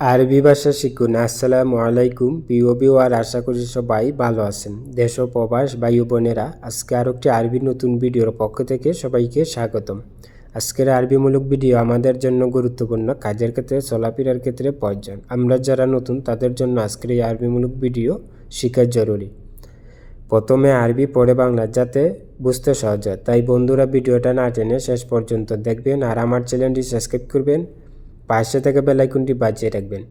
আরবি ভাষা শিখুন। আসসালামু আলাইকুম। প্রিয় আর আশা করি সবাই ভালো আছেন। দেশ প্রবাস বায়ু বোনেরা, আজকে আরও একটি আরবি নতুন ভিডিওর পক্ষ থেকে সবাইকে স্বাগতম। আজকের আরবিমূলক ভিডিও আমাদের জন্য গুরুত্বপূর্ণ, কাজের ক্ষেত্রে, চলাফেরার ক্ষেত্রে প্রয়োজন। আমরা যারা নতুন, তাদের জন্য আজকের এই আরবিমূলক ভিডিও শেখা জরুরি। প্রথমে আরবি পড়ে বাংলা, যাতে বুঝতে সহজ হয়। তাই বন্ধুরা, ভিডিওটা না টেনে শেষ পর্যন্ত দেখবেন আর আমার চ্যানেলটি সাবস্ক্রাইব করবেন। পাশে থেকে বেলাইকনটি বাজিয়ে রাখবেন।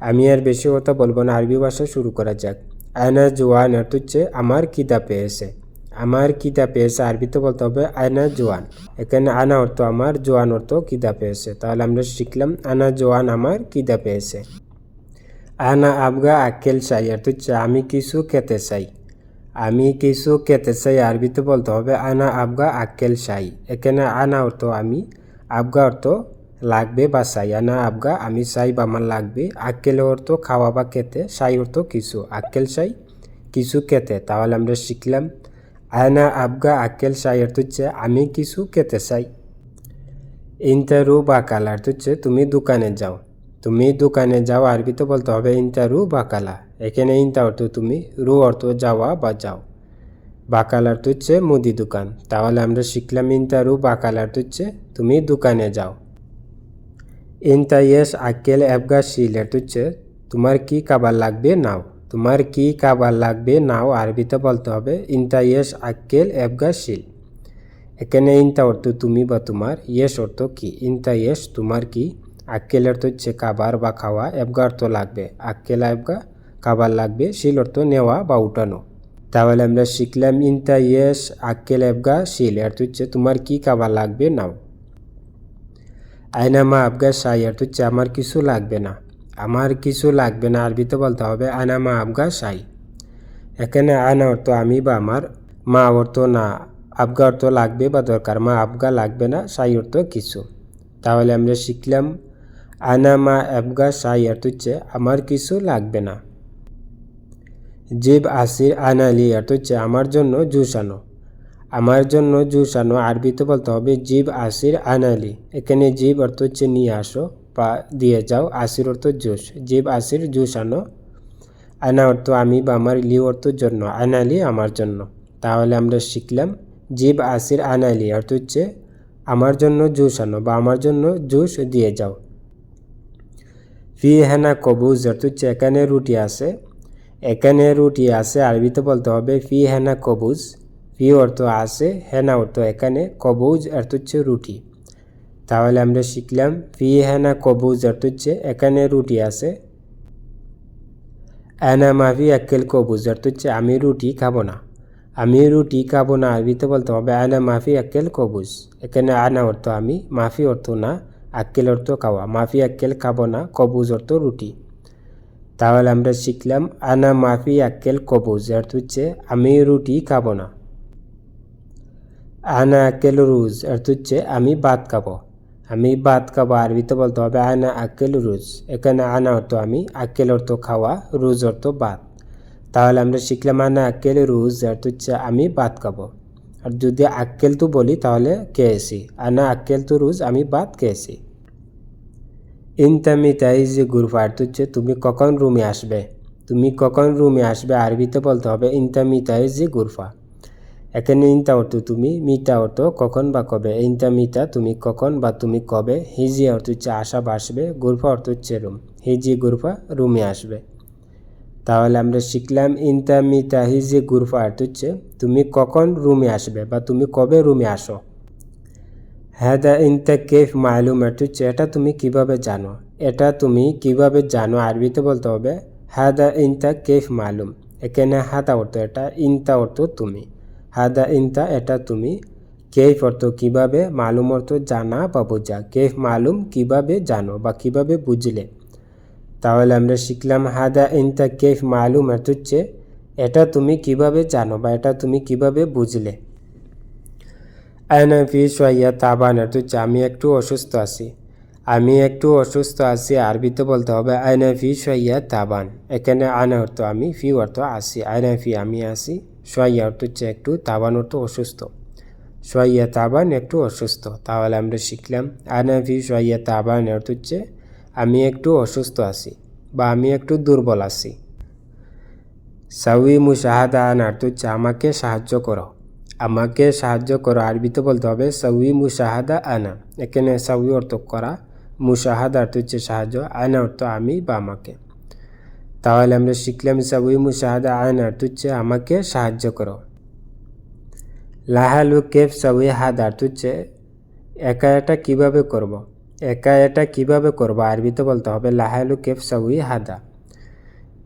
আমি আর বেশি কথা বলব না, আরবি ভাষা শুরু করা যাক। আয়না জোয়ান অর্থ হচ্ছে আমার কিতা পেয়েছে। আমার কিতা পেয়েছে আরবিতে বলতে হবে আয়না জোয়ান। এখানে আনা অর্থ আমার, জোয়ান অর্থ কিতা পেয়েছে। তাহলে আমরা শিখলাম, আনা জোয়ান আমার কিতা পেয়েছে। আনা আবগা আকেল চাই অর্থ হচ্ছে আমি কিছু খেতে চাই। আমি কিছু খেতে চাই আরবিতে বলতে হবে আনা আবগা আকেল চাই এখানে আনা অর্থ আমি, আবগা অর্থ লাগবে বা চাই আনা আবগা, আমি চাই বা আমার লাগবে। আক্কেল অর্থ খাওয়া বা খেতে সাই অর্থ কিছু। আক্কেল চাই কিছু খেতে, তাহলে আমরা শিখলাম। আয়না আবগা, আক্কেল সাই অর্থ হচ্ছে, আমি কিছু খেতে চাই। ইন্টারু বা কালা অর্থ হচ্ছে, তুমি দোকানে যাও। তুমি দোকানে যাও, আরবিতে বলতে হবে ইন্টারু বা কালা এখানে ইন্টা অর্থ তুমি, রু অর্থ যাওয়া বা যাও। বাকাল অর্থ হচ্ছে মুদি দোকান। তাহলে আমরা শিখলাম ইন্টারু বাকাল অর্থ হচ্ছে, তুমি দোকানে যাও। ইন্টাইয়েস আক্কেল অ্যাবগা শিল এটা হচ্ছে তোমার কি খাবার লাগবে নাও? তোমার কি খাবার লাগবে নাও? আরবিতে বলতে হবে ইন্টাইয়েস আক্কেল অ্যাবগা শিল। এখানে ইন্টা অর্থ তুমি বা তোমার ইয়েস অর্থ কি? ইন্টা ইয়েস তোমার কি? আক্কেল অর্থ হচ্ছে খাবার বা খাওয়া অ্যাবগা অর্থ লাগবে। আক্কেল অ্যাবগা খাবার লাগবে শিল অর্থ নেওয়া বা উঠানো। তাহলে আমরা শিখলাম ইন্টা ইয়েস আক্কেল অ্যাবগা শিল। অর্থ হচ্ছে তোমার কি খাবার লাগবে নাও? আয়নামা আবগা সাই অর্থ হচ্ছে আমার কিছু লাগবে না। আমার কিছু লাগবে না আরবিতে বলতে হবে আনামা আবগা সাই। এখানে আনা অর্থ আমি বা আমার, মা অর্থ না, আবগা অর্থ লাগবে বা দরকার, মা আবগা লাগবে না, সাই অর্থ কিছু। তাহলে আমরা শিখলাম আনামা আবগা সাই অর্থ হচ্ছে আমার কিছু লাগবে না। জিব আসির আনালি অর্থ হচ্ছে আমার জন্য জুস আনো। আমার জন্য জুস আনো আরবিতে বলতে হবে, জীব আসির আনালি। এখানে জীব অর্থ হচ্ছে নিয়ে আসো বা দিয়ে যাও, আসির অর্থ জুস। জীব আসির জুস আনো আনা অর্থ আমি বা আমার লি অর্থ জন্য, আনালি আমার জন্য। তাহলে আমরা শিখলাম, জীব আসির আনালি অর্থ হচ্ছে, আমার জন্য জুস আনো বা আমার জন্য জুস দিয়ে যাও। ফি হেনা কবুজ অর্থ হচ্ছে, এখানে রুটি আছে। এখানে রুটি আছে আরবিতে বলতে হবে ফি হেনা কবুজ। ফি অর্থ আছে হেনা অর্থ এখানে কবুজ অর্থ হচ্ছে রুটি। তাহলে আমরা শিখলাম ফি হেনা কবুজ অর্থ হচ্ছে এখানে রুটি আছে। অ্যানা মাফি একেল কবুজ অর্থ হচ্ছে আমি রুটি খাব না। আমি রুটি খাব না, আরবিতে বলতে হবে আনা মাফি আক্কেল কবুজ। এখানে আনা অর্থ আমি, মাফি অর্থ না আক্কেল অর্থ খাওয়া। মাফি আক্কেল খাব না, কবুজ অর্থ রুটি। তাহলে আমরা শিখলাম আনা মাফি আক্কেল কবুজ অর্থ হচ্ছে আমি রুটি খাব না। আনা আকেল রুজ অর্থ হচ্ছে আমি ভাত খাব। আমি ভাত খাব আরবিতে বলতে হবে আনা আকেল রুজ এখানে আনা অর্থ আমি আকেল অর্থ খাওয়া, রুজ অর্থ ভাত। তাহলে আমরা শিখলাম আনা আকেল রুজ অর্থ হচ্ছে আমি ভাত খাব। আর যদি আক্কেল তো বলি, তাহলে খেয়েছি। আনা আক্কেল তো রুজ, আমি ভাত খেয়েছি। ইনতামি তাইজি গুরফা অর্থ হচ্ছে তুমি কখন রুমে আসবে? তুমি কখন রুমে আসবে? আরবিতে বলতে হবে ইনতামি তাইজি গুরফা এখানে ইনতা অর্থ তুমি, মিতা অর্থ কখন বা কবে ইনতা মিতা তুমি কখন বা তুমি কবে, হিজি অর্থ হচ্ছে আসা বা আসবে, গুরফা অর্থ হচ্ছে রুম, হিজি, গুরফা, রুমে আসবে। তাহলে আমরা শিখলাম ইনতা, মিতা, হিজি, গুরফা অর্থ হচ্ছে তুমি কখন রুমে আসবে বা তুমি কবে রুমে আসো। হ্যাদা ইনতা কেফ মালুম অর্থ হচ্ছে এটা তুমি কীভাবে জানো, এটা তুমি কীভাবে জানো আরবিতে বলতে হবে হ্যাদা ইনতা কেফ মালুম, এখানে হাদা অর্থ এটা, ইনতা অর্থ তুমি। হাদা ইনতা, এটা তুমি। কেফ অর্থ কীভাবে মালুম অর্থ জানা বা বোঝা কেফ মালুম কীভাবে জানো বা কীভাবে বুঝলে। তাহলে আমরা শিখলাম হাদা ইনতা কেফ মালুম অর্থ হচ্ছে এটা তুমি কীভাবে জানো বা এটা তুমি কীভাবে বুঝলে। আয়নাফি সোয়াইয়া তাবান অর্থ হচ্ছে আমি একটু অসুস্থ আছি। আমি একটু অসুস্থ আছি, আরবিতে বলতে হবে আয়নাফি সোয়াইয়া তাবান। এখানে আনা অর্থ আমি, ফি অর্থ আসি আয়নাফি আমি আসি সোয়াইয়া অর্থ হচ্ছে একটু তাবান অর্থ অসুস্থ। সোয়াইয়া তাবান একটু অসুস্থ। তাহলে আমরা শিখলাম আনাফি সোয়াইয়া তাবান অর্থ হচ্ছে, আমি একটু অসুস্থ আছি বা আমি একটু দুর্বল আছি। সাউই মুশাহাদা আন অর্থ হচ্ছে, আমাকে সাহায্য করো। আমাকে সাহায্য করো, আরবিতে বলতে হবে সাউই মুশাহাদা আনা এখানে সাউই অর্থ করা মুশাহাদা অর্থ হচ্ছে সাহায্য, আনা অর্থ আমি বা আমাকে। তাহলে আমরা শিখলাম সাউই মুশাহাদা আনা অর্থ হচ্ছে আমাকে সাহায্য করো। লাহালু কেফ সাউই হাদ হচ্ছে, একা এটা কীভাবে করব। একা এটা কীভাবে করব? আরবিতে বলতে হবে লাহালু কেফ সাউই হাদা।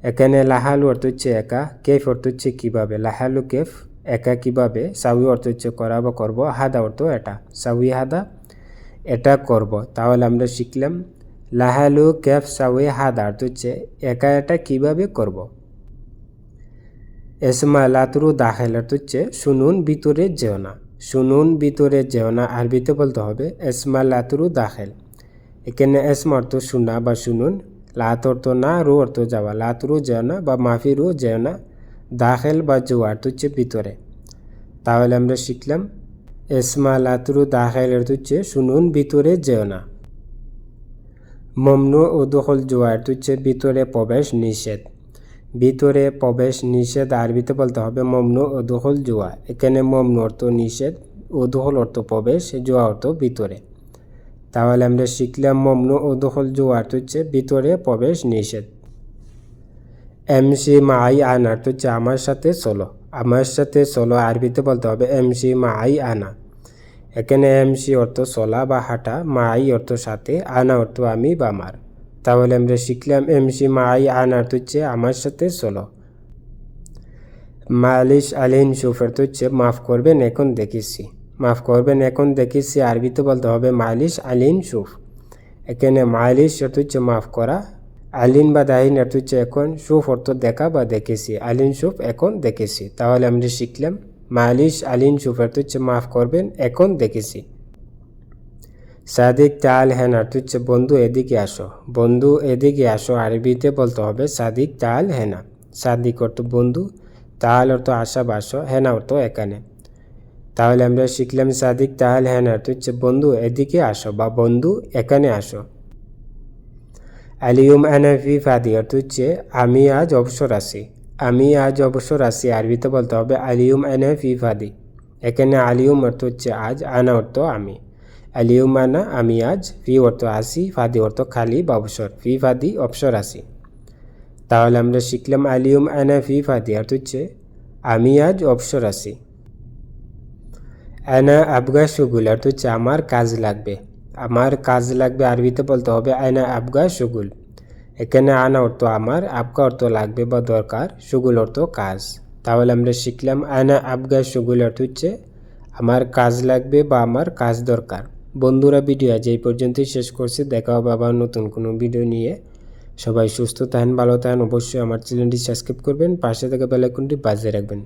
এখানে লাহালু অর্থ হচ্ছে একা, কেফ অর্থ হচ্ছে কীভাবে? লাহালু কেফ, একা কীভাবে? সাউই অর্থ হচ্ছে করা বা করব, হাদা অর্থ এটা। সাউই হাদা, এটা করব। তাহলে আমরা শিখলাম লাহালু কেফ সাউই হাদা অর্থ হচ্ছে একা এটা কীভাবে করব? এসমা লাতুরু দাখেল অর্থ হচ্ছে শুনুন ভিতরে যেও না। শুনুন ভিতরে যেও না আরবিতে বলতে হবে এসমা লাতুরু দাখেল। এখানে এসমা অর্থ শোনা বা শুনুন, লাত অর্থ না, রু অর্থ যাওয়া। লাতুরু যেও না বা মাফি রু যেও না, দাখেল বা জোয়া অর্থ হচ্ছে ভিতরে। তাহলে আমরা শিখলাম এসমা লাতুরু দাখেল অর্থ হচ্ছে শুনুন ভিতরে যেও না। মমনু ও দখল জোয়া অর্থ হচ্ছে ভিতরে প্রবেশ নিষেধ। ভিতরে প্রবেশ নিষেধ আরবিতে বলতে হবে মমনু ও দখল জোয়া। এখানে মমনু অর্থ নিষেধ ও দখল অর্থ প্রবেশ, জোয়া অর্থ ভিতরে। তাহলে আমরা শিখলাম মমনু ও দখল জোয়া অর্থ হচ্ছে ভিতরে প্রবেশ নিষেধ। এমসি মাই আন অর্থ হচ্ছে আমার সাথে চলো আমার সাথে চলো আরবিতে বলতে হবে এমসি মাই আনা। এখানে এমসি অর্থ চলা বা হাঁটা মাই অর্থ সাথে, আনা অর্থ আমি বা আমার। তাহলে আমরা শিখলাম এমসি মাই আনা অর্থ হচ্ছে আমার সাথে চলো। মালিশ আলিন সুফ অর্থ হচ্ছে, মাফ করবেন, এখন দেখেছি। মাফ করবেন, এখন দেখেছি আরবিতে বলতে হবে মালিশ আলিন সুফ। এখানে মালিশ অর্থ হচ্ছে মাফ করা, আলিন বা দাহিন অর্থ হচ্ছে এখন সুফ অর্থ দেখা বা দেখেছি, আলিন সুফ এখন দেখেছি। তাহলে আমরা শিখলাম মালিশ আলিন সুফ অর্থ হচ্ছে মাফ করবেন, এখন দেখেছি। সাদিক তাল অর্থ হচ্ছে বন্ধু, এদিকে আসো। বন্ধু, এদিকে আসো, আরবিতে বলতে হবে সাদিক তাল হেনা। সাদিক অর্থ বন্ধু, তাল অর্থ আশা বাসো হেনা অর্থ এখানে। তাহলে আমরা শিখলাম সাদিক তাহল হ্যান অর্থ হচ্ছে বন্ধু, এদিকে আসো বা বন্ধু, এখানে আসো। আলিউম আনাফি ফাদি, অর্থ হচ্ছে, আমি আজ অবসর আছি। আমি আজ অবসর আছি। আরবিতে বলতে হবে আলিউম আনাফি ফাদি। এখানে আলিউম অর্থ হচ্ছে, আজ আনা অর্থ আমি। আলিউম আনা, আমি আজ, ফি অর্থ আসি, ফাদি অর্থ খালি বা অবসর। ফি ফাদি, অবসর আসি। তাহলে আমরা শিখলাম আলিউম আনা ফি ফাদি। অর্থ হচ্ছে, আমি আজ অবসর আছি। আনা আবগা সুগুল, অর্থ হচ্ছে, আমার কাজ লাগবে। আমার কাজ লাগবে আরবিতে বলতে হবে আয়না আবগা সুগুল। এখানে আনা অর্থ আমার আবগা অর্থ লাগবে বা দরকার, সুগুল অর্থ কাজ। তাহলে আমরা শিখলাম আয়না আবগা সুগুল অর্থ হচ্ছে, আমার কাজ লাগবে বা আমার কাজ দরকার। বন্ধুরা, ভিডিও আজ এই পর্যন্তই শেষ করছি। দেখা হবে আবার নতুন কোনো ভিডিও নিয়ে। সবাই সুস্থ থাকেন, ভালো থাকেন। অবশ্যই আমার চ্যানেলটি সাবস্ক্রাইব করবেন, পাশে থেকে বেলাইকনটি বাজিয়ে রাখবেন।